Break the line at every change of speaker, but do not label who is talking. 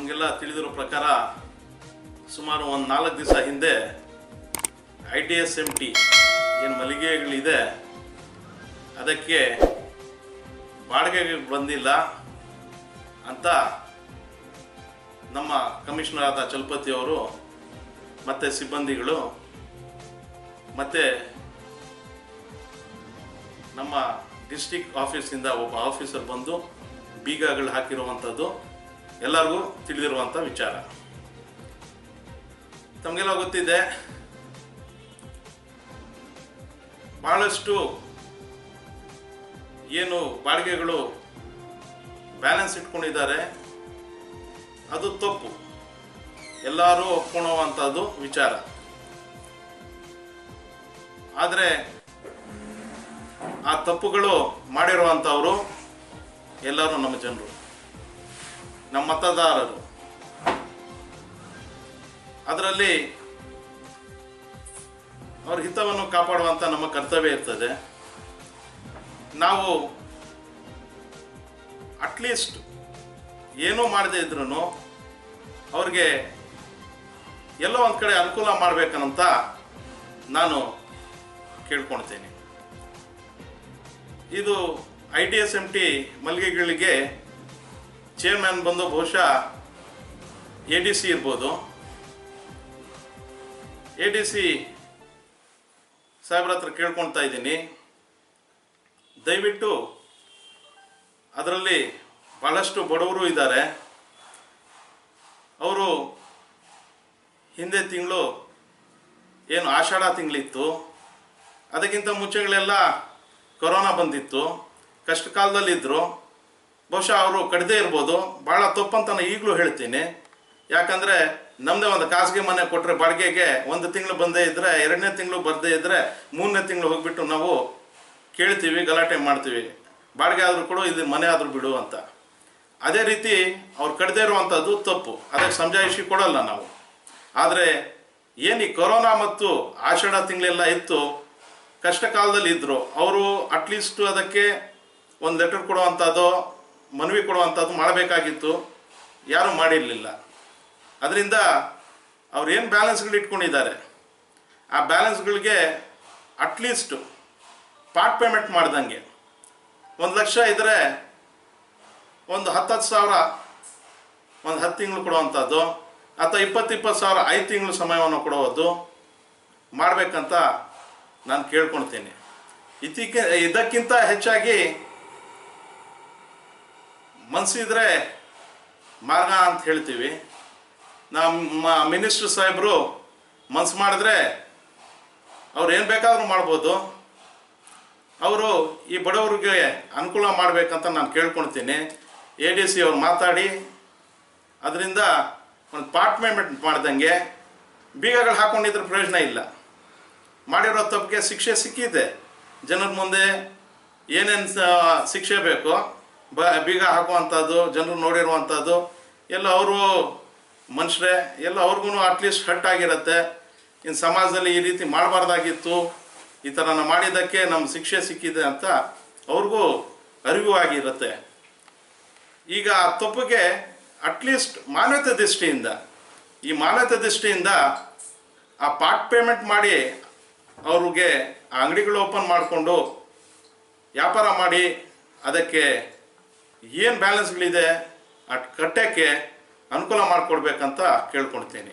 ತಮಗೆಲ್ಲ ತಿಳಿದಿರೋ ಪ್ರಕಾರ ಸುಮಾರು ಒಂದು ನಾಲ್ಕು ದಿವಸ ಹಿಂದೆ I T S M T ಏನು ಮಳಿಗೆಗಳಿದೆ, ಅದಕ್ಕೆ ಬಾಡಿಗೆಗೆ ಬಂದಿಲ್ಲ ಅಂತ ನಮ್ಮ ಕಮಿಷನರ್ ಆದ ಚಲಪತಿಯವರು ಮತ್ತು ಸಿಬ್ಬಂದಿಗಳು ಮತ್ತು ನಮ್ಮ ಡಿಸ್ಟಿಕ್ ಆಫೀಸಿಂದ ಒಬ್ಬ ಆಫೀಸರ್ ಬಂದು ಬೀಗಗಳು ಹಾಕಿರುವಂಥದ್ದು ಎಲ್ಲರಿಗೂ ತಿಳಿದಿರುವಂಥ ವಿಚಾರ. ತಮಗೆಲ್ಲ ಗೊತ್ತಿದೆ, ಬಹಳಷ್ಟು ಏನು ಬಾಡಿಗೆಗಳು ಬ್ಯಾಲೆನ್ಸ್ ಇಟ್ಕೊಂಡಿದ್ದಾರೆ, ಅದು ತಪ್ಪು. ಎಲ್ಲರೂ ಒಪ್ಕೊಳ್ಳುವಂಥದ್ದು ವಿಚಾರ. ಆದರೆ ಆ ತಪ್ಪುಗಳು ಮಾಡಿರುವಂಥವರು ಎಲ್ಲರೂ ನಮ್ಮ ಜನರು. ನಮ್ಮ ಮತದಾರರು. ಅದರಲ್ಲಿ ಅವ್ರ ಹಿತವನ್ನು ಕಾಪಾಡುವಂಥ ನಮ್ಮ ಕರ್ತವ್ಯ ಇರ್ತದೆ. ನಾವು ಅಟ್ಲೀಸ್ಟ್ ಏನೂ ಮಾಡದೇ ಇದ್ರೂ ಅವ್ರಿಗೆ ಎಲ್ಲೋ ಒಂದು ಕಡೆ ಅನುಕೂಲ ಮಾಡಬೇಕಂತ ನಾನು ಕೇಳ್ಕೊಳ್ತೇನೆ. ಇದು I D S M T ಮಳಿಗೆಗಳಿಗೆ ಚೇರ್ಮನ್ ಬಂದು ಬಹುಶಃ ಎ ಡಿ ಸಿ ಇರ್ಬೋದು. ಎ ಡಿ ಸಿ ಸಾಹೇಬ್ರ ಹತ್ರ ಕೇಳ್ಕೊಳ್ತಾ ಇದ್ದೀನಿ. ದಯವಿಟ್ಟು ಅದರಲ್ಲಿ ಭಾಳಷ್ಟು ಬಡವರು ಇದ್ದಾರೆ. ಅವರು ಹಿಂದೆ ತಿಂಗಳು ಏನು ಆಷಾಢ ತಿಂಗಳಿತ್ತು. ಅದಕ್ಕಿಂತ ಮುಂಚೆಗಳೆಲ್ಲ ಕೊರೋನಾ ಬಂದಿತ್ತು. ಕಷ್ಟ ಕಾಲದಲ್ಲಿದ್ದರು ಬಹುಶಃ ಅವರು ಕಡಿದೇ ಇರ್ಬೋದು. ಭಾಳ ತಪ್ಪಂತ ನಾನು ಈಗಲೂ ಹೇಳ್ತೀನಿ. ಯಾಕಂದರೆ ನಮ್ಮದೇ ಒಂದು ಖಾಸಗಿ ಮನೆ ಕೊಟ್ಟರೆ ಬಾಡಿಗೆಗೆ ಒಂದು ತಿಂಗಳು ಬಂದೇ ಇದ್ದರೆ ಎರಡನೇ ತಿಂಗಳು ಬರದೇ ಇದ್ದರೆ ಮೂರನೇ ತಿಂಗಳು ಹೋಗ್ಬಿಟ್ಟು ನಾವು ಕೇಳ್ತೀವಿ, ಗಲಾಟೆ ಮಾಡ್ತೀವಿ. ಬಾಡಿಗೆ ಆದರೂ ಕೊಡು ಇದು ಮನೆ ಆದರೂ ಬಿಡು ಅಂತ. ಅದೇ ರೀತಿ ಅವ್ರು ಕಡದೇ ಇರುವಂಥದ್ದು ತಪ್ಪು. ಅದಕ್ಕೆ ಸಮಜಾಯಿಷಿ ಕೊಡಲ್ಲ ನಾವು. ಆದರೆ ಏನು ಈ ಕೊರೋನಾ ಮತ್ತು ಆಷಾಢ ತಿಂಗಳೆಲ್ಲ ಇತ್ತು ಕಷ್ಟ ಕಾಲದಲ್ಲಿ ಇದ್ದರು ಅವರು ಅಟ್ಲೀಸ್ಟ್ ಅದಕ್ಕೆ ಒಂದು ಲೆಟರ್ ಕೊಡುವಂಥದ್ದು ಮನವಿ ಕೊಡುವಂಥದ್ದು ಮಾಡಬೇಕಾಗಿತ್ತು. ಯಾರೂ ಮಾಡಿರಲಿಲ್ಲ. ಅದರಿಂದ ಅವ್ರು ಏನು ಬ್ಯಾಲೆನ್ಸ್ಗಳು ಇಟ್ಕೊಂಡಿದ್ದಾರೆ? ಆ ಬ್ಯಾಲೆನ್ಸ್ಗಳಿಗೆ ಅಟ್ಲೀಸ್ಟ್ ಪಾರ್ಟ್ ಪೇಮೆಂಟ್ ಮಾಡ್ದಂಗೆ. ಒಂದು ಲಕ್ಷ ಇದ್ದರೆ ಒಂದು ಹತ್ತತ್ತು ಸಾವಿರ ಒಂದು ಹತ್ತು ತಿಂಗಳು ಕೊಡುವಂಥದ್ದು ಅಥವಾ ಇಪ್ಪತ್ತು ಇಪ್ಪತ್ತು ಸಾವಿರ ಐದು ತಿಂಗಳು ಸಮಯವನ್ನು ಕೊಡುವುದು ಮಾಡಬೇಕಂತ ನಾನು ಕೇಳ್ಕೊಳ್ತೀನಿ. ಇದಕ್ಕೆ ಇದಕ್ಕಿಂತ ಹೆಚ್ಚಾಗಿ ಮನಸ್ಸಿದ್ರೆ ಮಾರ್ಗ ಅಂತ ಹೇಳ್ತೀವಿ. ನಮ್ಮ ಮಿನಿಸ್ಟರ್ ಸಾಹೇಬರು ಮನಸ್ಸು ಮಾಡಿದ್ರೆ ಅವ್ರು ಏನು ಬೇಕಾದರೂ ಮಾಡ್ಬೋದು. ಅವರು ಈ ಬಡವರಿಗೆ ಅನುಕೂಲ ಮಾಡಬೇಕಂತ ನಾನು ಕೇಳ್ಕೊಳ್ತೀನಿ. ಎ ಡಿ ಸಿ ಅವ್ರು ಮಾತಾಡಿ, ಅದರಿಂದ ಒಂದು ಪಾರ್ಟ್ಮೆಂಟ್ ಮಾಡಿದಂಗೆ ಮಾಡ್ದಂಗೆ ಬೀಗಗಳು ಹಾಕ್ಕೊಂಡಿದ್ರೆ ಪ್ರಯೋಜನ ಇಲ್ಲ. ಮಾಡಿರೋ ತಪ್ಪಿಗೆ ಶಿಕ್ಷೆ ಸಿಕ್ಕಿದೆ. ಜನರ ಮುಂದೆ ಏನೇನು ಶಿಕ್ಷೆ ಬೇಕೋ ಬ, ಬೀಗ ಹಾಕುವಂಥದ್ದು, ಜನರು ನೋಡಿರುವಂಥದ್ದು, ಎಲ್ಲ ಅವರು ಮನುಷ್ಯರೇ, ಎಲ್ಲ ಅವ್ರಿಗೂ ಅಟ್ಲೀಸ್ಟ್ ಹಟ್ಟಾಗಿರುತ್ತೆ ಇನ್ನು ಸಮಾಜದಲ್ಲಿ ಈ ರೀತಿ ಮಾಡಬಾರ್ದಾಗಿತ್ತು. ಈ ಥರ ನಾವು ಮಾಡಿದ್ದಕ್ಕೆ ನಮ್ಮ ಶಿಕ್ಷೆ ಸಿಕ್ಕಿದೆ ಅಂತ ಅವ್ರಿಗೂ ಅರಿವು ಆಗಿರುತ್ತೆ. ಈಗ ಆ ತಪ್ಪಿಗೆ ಅಟ್ಲೀಸ್ಟ್ ಮಾನ್ಯತೆ ದೃಷ್ಟಿಯಿಂದ, ಈ ಮಾನ್ಯತೆ ದೃಷ್ಟಿಯಿಂದ ಆ ಪಾರ್ಟ್ ಪೇಮೆಂಟ್ ಮಾಡಿ ಅವ್ರಿಗೆ ಆ ಅಂಗಡಿಗಳು ಓಪನ್ ಮಾಡಿಕೊಂಡು ವ್ಯಾಪಾರ ಮಾಡಿ ಅದಕ್ಕೆ ಏನು ಬ್ಯಾಲೆನ್ಸ್ಗಳಿದೆ ಅಟ್ ಕಟ್ಟಕ್ಕೆ ಅನುಕೂಲ ಮಾಡಿಕೊಡ್ಬೇಕಂತ ಕೇಳ್ಕೊಳ್ತೀನಿ.